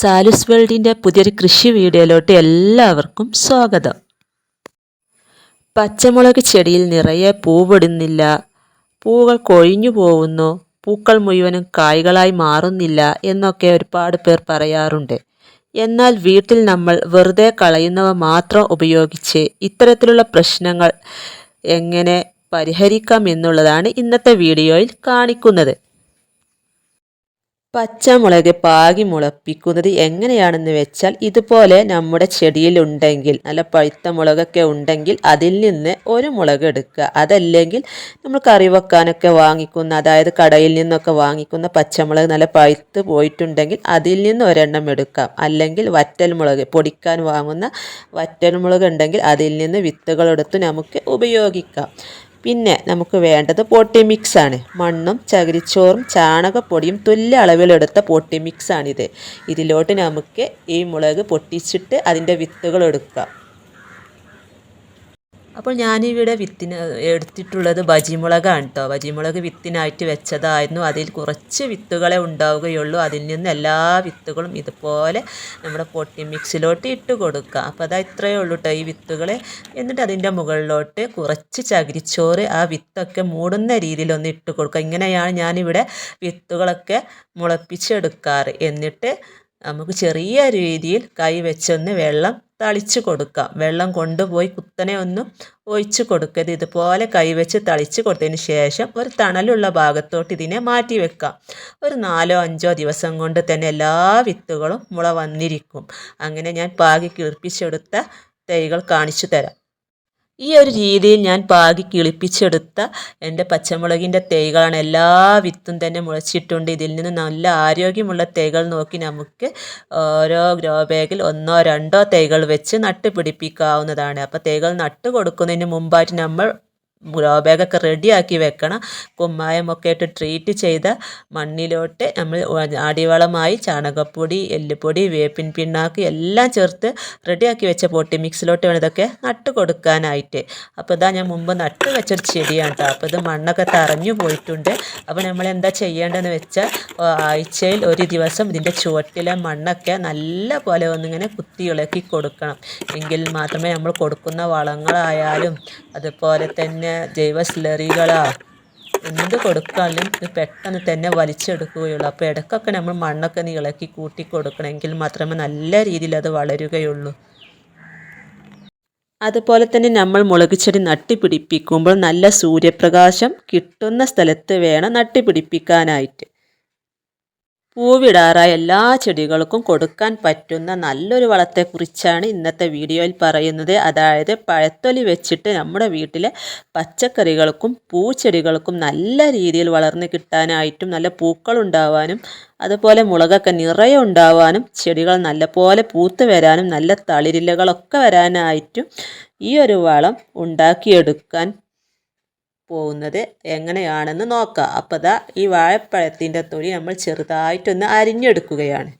സാലുസ് വേൾഡിന്റെ പുതിയൊരു കൃഷി വീഡിയോയിലോട്ട് എല്ലാവർക്കും സ്വാഗതം. പച്ചമുളക് ചെടിയിൽ നിറയെ പൂവിടുന്നില്ല. പൂവുകൾ കൊഴിഞ്ഞു പോകുന്നു. പൂക്കൾ മുഴുവനും കായ്കളായി മാറുന്നില്ല എന്നൊക്കെ ഒരുപാട് പേർ പറയാറുണ്ട്. എന്നാൽ വീട്ടിൽ നമ്മൾ വെറുതെ കളയുന്നവ മാത്രം ഉപയോഗിച്ച് ഇത്തരത്തിലുള്ള പ്രശ്നങ്ങൾ എങ്ങനെ പരിഹരിക്കാം എന്നുള്ളതാണ് ഇന്നത്തെ വീഡിയോയിൽ കാണിക്കുന്നത്. പച്ചമുളക് പാകി മുളപ്പിക്കുന്നത് എങ്ങനെയാണെന്ന് വെച്ചാൽ ഇതുപോലെ നമ്മുടെ ചെടിയിൽ ഉണ്ടെങ്കിൽ നല്ല പഴുത്ത മുളകൊക്കെ ഉണ്ടെങ്കിൽ അതിൽ നിന്ന് ഒരു മുളക് എടുക്കുക. അതല്ലെങ്കിൽ നമ്മൾ കറി വെക്കാനൊക്കെ വാങ്ങിക്കുന്ന അതായത് കടയിൽ നിന്നൊക്കെ വാങ്ങിക്കുന്ന പച്ചമുളക് നല്ല പഴുത്ത് പോയിട്ടുണ്ടെങ്കിൽ അതിൽ നിന്ന് ഒരെണ്ണം എടുക്കാം. അല്ലെങ്കിൽ വറ്റൽ മുളക് പൊടിക്കാൻ വാങ്ങുന്ന വറ്റൽ മുളക് ഉണ്ടെങ്കിൽ അതിൽ നിന്ന് വിത്തുകളെടുത്ത് നമുക്ക് ഉപയോഗിക്കാം. പിന്നെ നമുക്ക് വേണ്ടത് പോട്ടി ആണ്. മണ്ണും ചകിരിച്ചോറും ചാണകപ്പൊടിയും തുല്യ അളവിലെടുത്ത പോട്ടി മിക്സാണിത് ഇതിലോട്ട് നമുക്ക് ഈ മുളക് പൊട്ടിച്ചിട്ട് അതിന്റെ വിത്തുകൾ എടുക്കാം. അപ്പോൾ ഞാനിവിടെ വിത്തിന് എടുത്തിട്ടുള്ളത് ബജിമുളകാണ് കേട്ടോ ബജിമുളക് വിത്തിനായിട്ട് വെച്ചതായിരുന്നു. അതിൽ കുറച്ച് വിത്തുകളെ ഉണ്ടാവുകയുള്ളൂ. അതിൽ നിന്ന് എല്ലാ വിത്തുകളും ഇതുപോലെ നമ്മുടെ പൊട്ടി മിക്സിലോട്ട് ഇട്ട് കൊടുക്കുക അപ്പോൾ അതാ ഇത്രയേ ഉള്ളൂ കേട്ടോ ഈ വിത്തുകളെ. എന്നിട്ട് അതിന്റെ മുകളിലോട്ട് കുറച്ച് ചകിരിച്ചോറ് ആ വിത്തൊക്കെ മൂടുന്ന രീതിയിലൊന്ന് ഇട്ട് കൊടുക്കുക ഇങ്ങനെയാണ് ഞാനിവിടെ വിത്തുകളൊക്കെ മുളപ്പിച്ചെടുക്കാറ്. എന്നിട്ട് നമുക്ക് ചെറിയ രീതിയിൽ കൈ വെച്ചൊന്ന് വെള്ളം തളിച്ച് കൊടുക്കുക വെള്ളം കൊണ്ടുപോയി കുത്തനെ ഒന്നും ഒഴിച്ച് കൊടുക്കരുത്. ഇതുപോലെ കൈവച്ച് തളിച്ച് കൊടുത്തതിന് ശേഷം ഒരു തണലുള്ള ഭാഗത്തോട്ട് ഇതിനെ മാറ്റി വെക്കാം. ഒരു നാലോ അഞ്ചോ ദിവസം കൊണ്ട് തന്നെ എല്ലാ വിത്തുകളും മുള വന്നിരിക്കും. അങ്ങനെ ഞാൻ പാകി കിളിപ്പിച്ചെടുത്ത തൈകൾ കാണിച്ചു തരാം. ഈ ഒരു രീതിയിൽ ഞാൻ പാകി കിളിപ്പിച്ചെടുത്ത എന്റെ പച്ചമുളകിന്റെ തൈകളാണ് എല്ലാ വിത്തും തന്നെ മുളച്ചിട്ടുണ്ട്. ഇതിൽ നിന്ന് നല്ല ആരോഗ്യമുള്ള തൈകൾ നോക്കി നമുക്ക് ഓരോ ഗ്രോ ബാഗിൽ ഒന്നോ രണ്ടോ തൈകൾ വെച്ച് നട്ടുപിടിപ്പിക്കാവുന്നതാണ്. അപ്പോൾ തൈകൾ നട്ട് കൊടുക്കുന്നതിന് മുമ്പായിട്ട് നമ്മൾ ഗ്രോ ബാഗൊക്കെ റെഡിയാക്കി വെക്കണം. കുമ്മായമൊക്കെ ഇട്ട് ട്രീറ്റ് ചെയ്ത മണ്ണിലോട്ട് നമ്മൾ ആടിവളമായി ചാണകപ്പൊടി എല്ലുപൊടി വേപ്പിൻ പിണ്ണാക്ക് എല്ലാം ചേർത്ത് റെഡിയാക്കി വെച്ച പൊട്ടി മിക്സിലോട്ട് വേണം ഇതൊക്കെ നട്ട് കൊടുക്കാനായിട്ട്. അപ്പോൾ ഇതാ ഞാൻ മുമ്പ് നട്ട് വെച്ചൊരു ചെടിയാണ് കേട്ടോ. അപ്പോൾ ഇത് മണ്ണൊക്കെ തറഞ്ഞു പോയിട്ടുണ്ട്. അപ്പോൾ നമ്മൾ എന്താ ചെയ്യേണ്ടതെന്ന് വെച്ചാൽ ആഴ്ചയിൽ ഒരു ദിവസം ഇതിന്റെ ചുവട്ടിലെ മണ്ണൊക്കെ നല്ല പോലെ ഒന്നിങ്ങനെ കുത്തി ഇളക്കി കൊടുക്കണം. എങ്കിൽ മാത്രമേ നമ്മൾ കൊടുക്കുന്ന വളങ്ങളായാലും അതുപോലെ തന്നെ പിന്നെ ജൈവ സ്ലറികളാ. എന്ത് കൊടുക്കാനും ഇത് പെട്ടെന്ന് തന്നെ വലിച്ചെടുക്കുകയുള്ളൂ. അപ്പോൾ ഇടയ്ക്കൊക്കെ നമ്മൾ മണ്ണൊക്കെ ഇളക്കി കൂട്ടി കൊടുക്കണമെങ്കിൽ മാത്രമേ നല്ല രീതിയിൽ അത് വളരുകയുള്ളൂ. അതുപോലെ തന്നെ നമ്മൾ മുളക് ചെടി നട്ടുപിടിപ്പിക്കുമ്പോൾ നല്ല സൂര്യപ്രകാശം കിട്ടുന്ന സ്ഥലത്ത് വേണം നട്ടുപിടിപ്പിക്കാനായിട്ട് പൂവിടാറായ എല്ലാ ചെടികൾക്കും കൊടുക്കാൻ പറ്റുന്ന നല്ലൊരു വളത്തെക്കുറിച്ചാണ് ഇന്നത്തെ വീഡിയോയിൽ പറയുന്നത്. അതായത് പഴത്തൊലി വെച്ചിട്ട് നമ്മുടെ വീട്ടിലെ പച്ചക്കറികൾക്കും പൂച്ചെടികൾക്കും നല്ല രീതിയിൽ വളർന്നു കിട്ടാനായിട്ടും നല്ല പൂക്കൾ ഉണ്ടാവാനും അതുപോലെ മുളകൊക്കെ നിറയെ ഉണ്ടാവാനും ചെടികൾ നല്ലപോലെ പൂത്ത് വരാനും നല്ല തളിരിലകളൊക്കെ വരാനായിട്ടും ഈ ഒരു വളം ഉണ്ടാക്കിയെടുക്കാൻ പോകുന്നത് എങ്ങനെയാണെന്ന് നോക്കാം. അപ്പോൾ ദാ ഈ വാഴപ്പഴത്തിന്റെ തൊലി നമ്മൾ ചെറുതായിട്ടൊന്ന് അരിഞ്ഞെടുക്കുകയാണ്.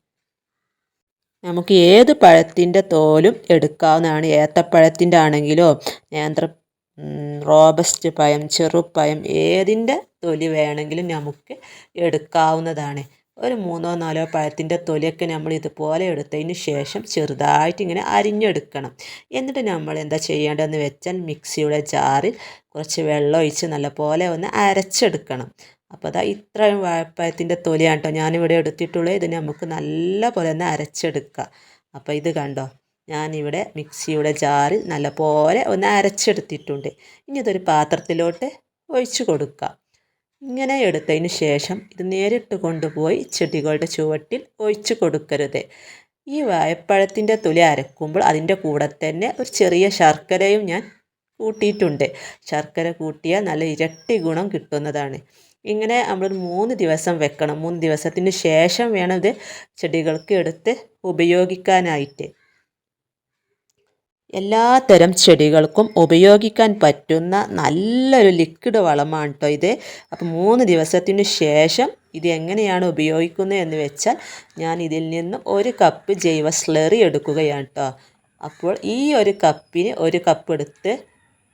നമുക്ക് ഏത് പഴത്തിന്റെ തോലും എടുക്കാവുന്നതാണ്. ഏത്തപ്പഴത്തിന്റെ ആണെങ്കിലോ നേന്ത്ര റോബസ്റ്റ് പഴം ചെറുപ്പഴം ഏതിന്റെ തൊലി വേണമെങ്കിലും നമുക്ക് എടുക്കാവുന്നതാണ്. ഒരു മൂന്നോ നാലോ പഴത്തിന്റെ തൊലിയൊക്കെ നമ്മൾ ഇതുപോലെ എടുത്തതിന് ശേഷം ചെറുതായിട്ട് ഇങ്ങനെ അരിഞ്ഞെടുക്കണം. എന്നിട്ട് നമ്മൾ എന്താ ചെയ്യേണ്ടതെന്ന് വെച്ചാൽ മിക്സിയുടെ ജാറിൽ കുറച്ച് വെള്ളം ഒഴിച്ച് നല്ലപോലെ ഒന്ന് അരച്ചെടുക്കണം. അപ്പോൾ അതാ ഇത്രയും വാഴപ്പഴത്തിന്റെ തൊലിയാണ് കേട്ടോ ഞാനിവിടെ എടുത്തിട്ടുള്ളത്. ഇത് നമുക്ക് നല്ല പോലെ ഒന്ന് അരച്ചെടുക്കുക അപ്പോൾ ഇത് കണ്ടോ? ഞാനിവിടെ മിക്സിയുടെ ജാറിൽ നല്ലപോലെ ഒന്ന് അരച്ചെടുത്തിട്ടുണ്ട്. ഇനി ഇതൊരു പാത്രത്തിലോട്ട് ഒഴിച്ചു കൊടുക്കുക ഇങ്ങനെ എടുത്തതിന് ശേഷം ഇത് നേരിട്ട് കൊണ്ടുപോയി ചെടികളുടെ ചുവട്ടിൽ ഒഴിച്ചു കൊടുക്കരുത്. ഈ വാഴപ്പഴത്തിന്റെ തൊലി അരക്കുമ്പോൾ അതിന്റെ കൂടെ തന്നെ ഒരു ചെറിയ ശർക്കരയും ഞാൻ കൂട്ടിയിട്ടുണ്ട്. ശർക്കര കൂട്ടിയാൽ നല്ല ഇരട്ടി ഗുണം കിട്ടുന്നതാണ്. ഇങ്ങനെ നമ്മൾ മൂന്ന് ദിവസം വെക്കണം. മൂന്ന് ദിവസത്തിന് ശേഷം വേണം ഇത് ചെടികൾക്ക് എടുത്ത് ഉപയോഗിക്കാനായിട്ട്. എല്ലാത്തരം ചെടികൾക്കും ഉപയോഗിക്കാൻ പറ്റുന്ന നല്ലൊരു ലിക്വിഡ് വളമാണ് കേട്ടോ ഇത്. അപ്പോൾ മൂന്ന് ദിവസത്തിന് ശേഷം ഇത് എങ്ങനെയാണ് ഉപയോഗിക്കുന്നത് എന്ന് വെച്ചാൽ ഞാൻ ഇതിൽ നിന്ന് ഒരു കപ്പ് ജൈവ സ്ലറി എടുക്കുകയാണ് കേട്ടോ അപ്പോൾ ഈ ഒരു കപ്പിന് ഒരു കപ്പ് എടുത്ത്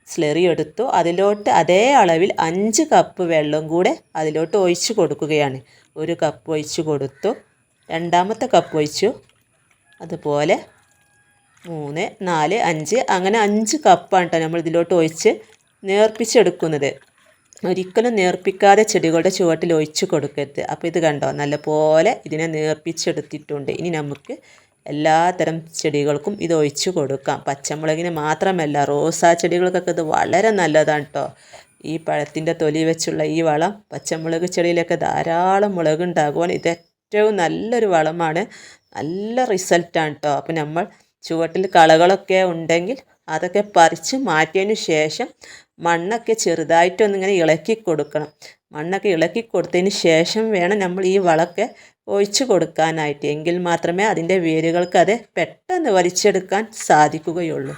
സ്ലറി എടുത്തു. അതിലോട്ട് അതേ അളവിൽ അഞ്ച് കപ്പ് വെള്ളം കൂടെ അതിലോട്ട് ഒഴിച്ചു കൊടുക്കുകയാണ്. ഒരു കപ്പ് ഒഴിച്ചു കൊടുത്തു. രണ്ടാമത്തെ കപ്പ് ഒഴിച്ചു. അതുപോലെ മൂന്ന് നാല് അഞ്ച്. അങ്ങനെ അഞ്ച് കപ്പാണ് കേട്ടോ നമ്മൾ ഇതിലോട്ട് ഒഴിച്ച് നേർപ്പിച്ചെടുക്കുന്നത്. ഒരിക്കലും നേർപ്പിക്കാതെ ചെടികളുടെ ചുവട്ടിൽ ഒഴിച്ച് കൊടുക്കരുത്. അപ്പോൾ ഇത് കണ്ടോ? നല്ലപോലെ ഇതിനെ നേർപ്പിച്ചെടുത്തിട്ടുണ്ട്. ഇനി നമുക്ക് എല്ലാത്തരം ചെടികൾക്കും ഇത് ഒഴിച്ച് കൊടുക്കാം. പച്ചമുളകിന് മാത്രമല്ല റോസാ ചെടികൾക്കൊക്കെ ഇത് വളരെ നല്ലതാണ് കേട്ടോ ഈ പഴത്തിന്റെ തൊലി വെച്ചുള്ള ഈ വളം പച്ചമുളക് ചെടിയിലൊക്കെ ധാരാളം മുളക് ഉണ്ടാകുവാൻ ഇത് ഏറ്റവും നല്ലൊരു വളമാണ്. നല്ല റിസൾട്ടാണ് കേട്ടോ അപ്പോൾ നമ്മൾ ചുവട്ടിൽ കളകളൊക്കെ ഉണ്ടെങ്കിൽ അതൊക്കെ പറിച്ച് മാറ്റിയതിന് ശേഷം മണ്ണൊക്കെ ചെറുതായിട്ടൊന്നിങ്ങനെ ഇളക്കി കൊടുക്കണം. മണ്ണൊക്കെ ഇളക്കി കൊടുത്തതിന് ശേഷം വേണം നമ്മൾ ഈ വളമൊക്കെ ഒഴിച്ചു കൊടുക്കാനായിട്ട്. എങ്കിൽ മാത്രമേ അതിന്റെ വേരുകൾക്ക് അത് പെട്ടെന്ന് വലിച്ചെടുക്കാൻ സാധിക്കുകയുള്ളൂ.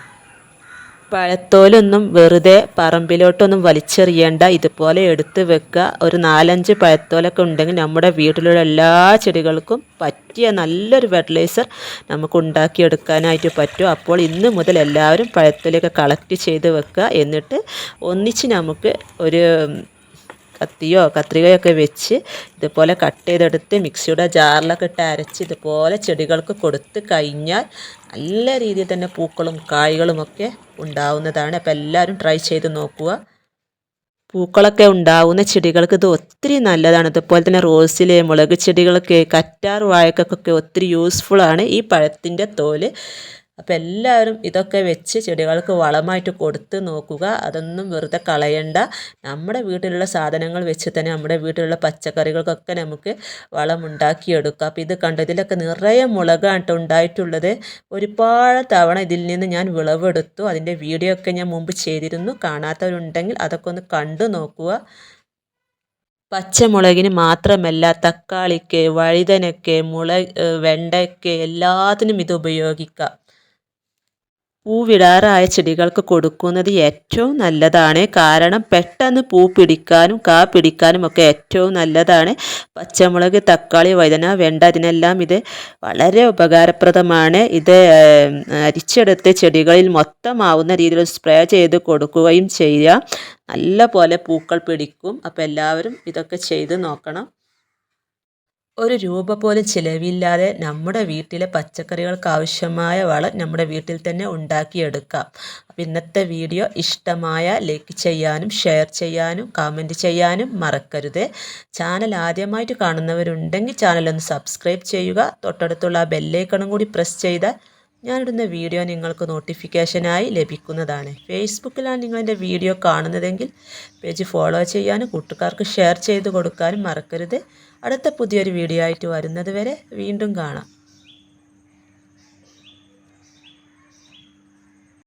പഴത്തോലൊന്നും വെറുതെ പറമ്പിലോട്ടൊന്നും വലിച്ചെറിയേണ്ട. ഇതുപോലെ എടുത്ത് വെക്കുക. ഒരു നാലഞ്ച് പഴത്തോലൊക്കെ ഉണ്ടെങ്കിൽ നമ്മുടെ വീട്ടിലുള്ള എല്ലാ ചെടികൾക്കും പറ്റിയ നല്ലൊരു ഫെർട്ടിലൈസർ നമുക്ക് ഉണ്ടാക്കിയെടുക്കാനായിട്ട് പറ്റും. അപ്പോൾ ഇന്ന് മുതൽ എല്ലാവരും പഴത്തോലൊക്കെ കളക്ട് ചെയ്ത് വെക്കുക. എന്നിട്ട് ഒന്നിച്ച് നമുക്ക് ഒരു കത്തിയോ കത്രികയൊക്കെ വെച്ച് ഇതുപോലെ കട്ട് ചെയ്തെടുത്ത് മിക്സിയുടെ ജാറിലൊക്കെ ഇട്ട് അരച്ച് ഇതുപോലെ ചെടികൾക്ക് കൊടുത്ത് കഴിഞ്ഞാൽ നല്ല രീതിയിൽ തന്നെ പൂക്കളും കായ്കളും ഒക്കെ ഉണ്ടാവുന്നതാണ്. അപ്പോൾ എല്ലാവരും ട്രൈ ചെയ്ത് നോക്കുക. പൂക്കളൊക്കെ ഉണ്ടാവുന്ന ചെടികൾക്ക് ഇത് ഒത്തിരി നല്ലതാണ്. അതുപോലെ തന്നെ റോസിലെ മുളക് ചെടികൾക്ക് കറ്റാർ വാഴക്കൊക്കെ ഒത്തിരി യൂസ്ഫുള്ളാണ് ഈ പഴത്തിന്റെ തോൽ അപ്പോൾ എല്ലാവരും ഇതൊക്കെ വെച്ച് ചെടികൾക്ക് വളമായിട്ട് കൊടുത്ത് നോക്കുക. അതൊന്നും വെറുതെ കളയണ്ട. നമ്മുടെ വീട്ടിലുള്ള സാധനങ്ങൾ വെച്ച് തന്നെ നമ്മുടെ വീട്ടിലുള്ള പച്ചക്കറികൾക്കൊക്കെ നമുക്ക് വളം ഉണ്ടാക്കിയെടുക്കാം അപ്പോൾ ഇത് കണ്ട്? ഇതിലൊക്കെ നിറയെ മുളകാണ് ഉണ്ടായിട്ടുള്ളത്. ഒരുപാട് തവണ ഇതിൽ നിന്ന് ഞാൻ വിളവെടുത്തു. അതിന്റെ വീഡിയോ ഒക്കെ ഞാൻ മുമ്പ് ചെയ്തിരുന്നു. കാണാത്തവരുണ്ടെങ്കിൽ അതൊക്കെ ഒന്ന് കണ്ടു നോക്കുക. പച്ചമുളകിന് മാത്രമല്ല തക്കാളിക്ക് വഴുതനയ്ക്ക് മുള വെണ്ടയ്ക്ക് എല്ലാത്തിനും ഇത് ഉപയോഗിക്കാം. പൂവിടാറായ ചെടികൾക്ക് കൊടുക്കുന്നത് ഏറ്റവും നല്ലതാണ്. കാരണം പെട്ടെന്ന് പൂ പിടിക്കാനും കാ പിടിക്കാനും ഒക്കെ ഏറ്റവും നല്ലതാണ്. പച്ചമുളക് തക്കാളി വഴുതന വെണ്ട അതിനെല്ലാം ഇത് വളരെ ഉപകാരപ്രദമാണ്. ഇത് അരിച്ചെടുത്ത് ചെടികളിൽ മൊത്തമാവുന്ന രീതിയിൽ സ്പ്രേ ചെയ്ത് കൊടുക്കുകയും ചെയ്യുക നല്ല പോലെ പൂക്കൾ പിടിക്കും. അപ്പോൾ എല്ലാവരും ഇതൊക്കെ ചെയ്ത് നോക്കണം. ഒരു രൂപ പോലും ചിലവില്ലാതെ നമ്മുടെ വീട്ടിലെ പച്ചക്കറികൾക്ക് ആവശ്യമായ വളം നമ്മുടെ വീട്ടിൽ തന്നെ ഉണ്ടാക്കിയെടുക്കാം. അപ്പോൾ ഇന്നത്തെ വീഡിയോ ഇഷ്ടമായ ലൈക്ക് ചെയ്യാനും ഷെയർ ചെയ്യാനും കമന്റ് ചെയ്യാനും മറക്കരുത്. ചാനൽ ആദ്യമായിട്ട് കാണുന്നവരുണ്ടെങ്കിൽ ചാനലൊന്ന് സബ്സ്ക്രൈബ് ചെയ്യുക. തൊട്ടടുത്തുള്ള ആ ബെല്ലൈക്കണും കൂടി പ്രസ് ചെയ്താൽ ഞാനിടുന്ന വീഡിയോ നിങ്ങൾക്ക് നോട്ടിഫിക്കേഷനായി ലഭിക്കുന്നതാണ്. ഫേസ്ബുക്കിലാണ് നിങ്ങളെന്റെ വീഡിയോ കാണുന്നതെങ്കിൽ പേജ് ഫോളോ ചെയ്യാനും കൂട്ടുകാർക്ക് ഷെയർ ചെയ്ത് കൊടുക്കാനും മറക്കരുത്. അടുത്ത പുതിയൊരു വീഡിയോ ആയിട്ട് വരുന്നത് വരെ വീണ്ടും കാണാം.